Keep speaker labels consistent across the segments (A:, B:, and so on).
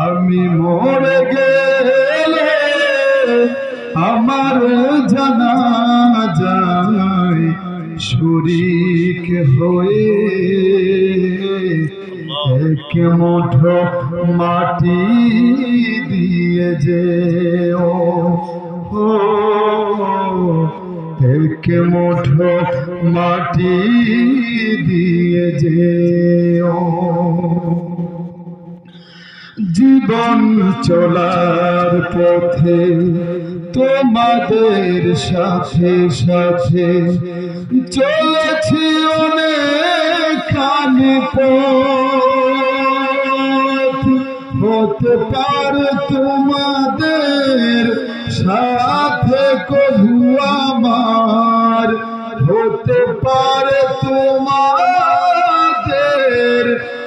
A: আমি মরে গেলে আমার জানা যায় শরিক হয়ে এক মুঠো মাটি দিয়ে যে ও, এক মুঠো মাটি দিয়ে যে ও জীবন চলার পথে তোমাদের সাথে সাথে চলেছি অনেক পথ। হতে পারে তোমাদের সাথে কবু আমার। হতে পারে তোমাদের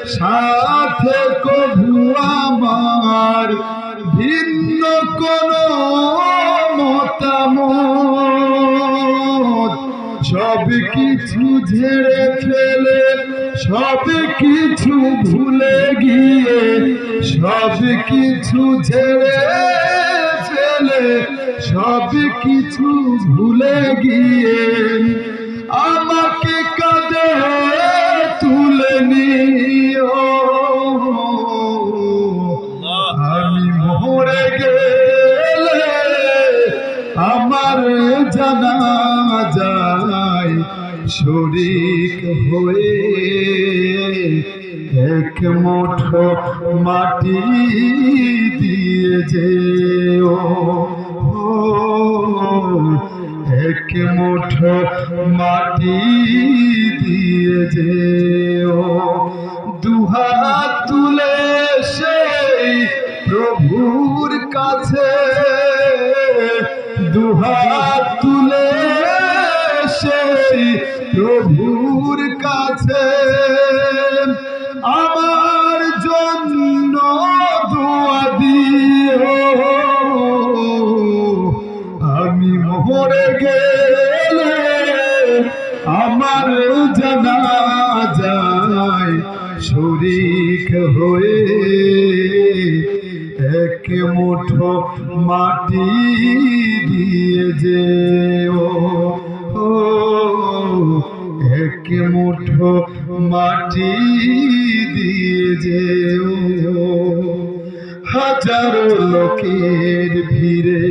A: সাথে কিছু ঝেড়ে ফেলে সব কিছু ভুলে গিয়ে সব কিছু ঝেড়ে ফেলে সব কিছু ভুলে গিয়ে, আমাকে কাঁদে তুলে নিও। আমি মরে গেলে আমার জানা যায় শরিক হয়ে এক মুঠো মাটি দিয়ে যে ও এক মুঠো মাটি দিয়ে যে সেই প্রভুর কাছে আমার জন্য দোয়া দিও। আমি মরে গেলে আমার জানা যায় শরিক হয়ে এক মুঠো মাটি দিয়ে যে মাটি দিয়ে যে ও হাজারো লোকের ভিড়ে,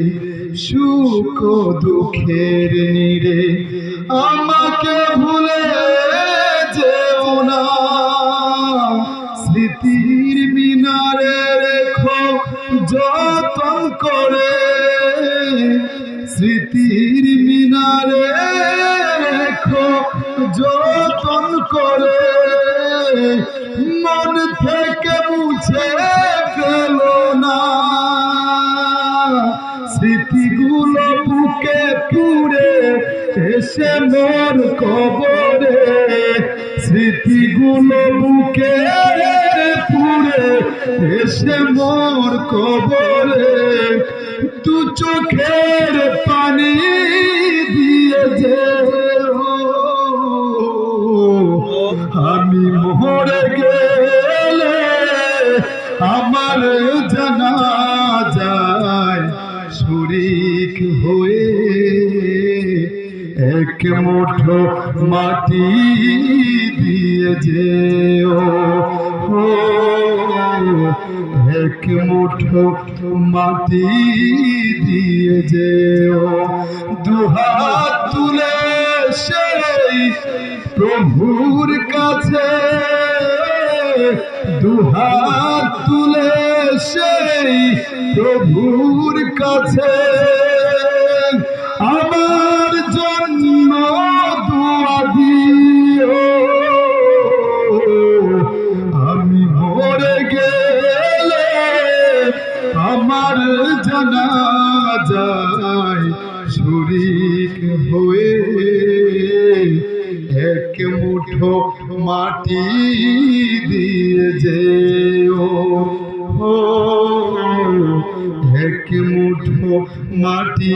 A: সুখ দুঃখের নিরে আমাকে ভুলে যেও না। স্মৃতির মিনারে রেখো, যতন করে। স্মৃতির মিনারে রেখো, যতন করে। মন থেকে মুছে ফেলো না। স্মৃতিগুলো বুকে পুড়ে এসে মোর কবরে। স্মৃতিগুলো বুকে পুড়ে এসে মোর কবরে। তু চোখের পানি দিয়ে যে আমার যায়, শরিক হয়ে এক মুঠো মাটি দিয়ে যে ও এক মুঠো মাটি দিয়ে যে ও দুহাত তুলে সেই প্রভুর কাছে দুহাত তুলে সেই প্রভুর কাছে। আমার জন্য দোয়া দিও। আমি মরে গেলে আমার জানা যায়, শরিক হয়ে এক মুঠো মাটি দিয়ে যে ও এক মুঠো মাটি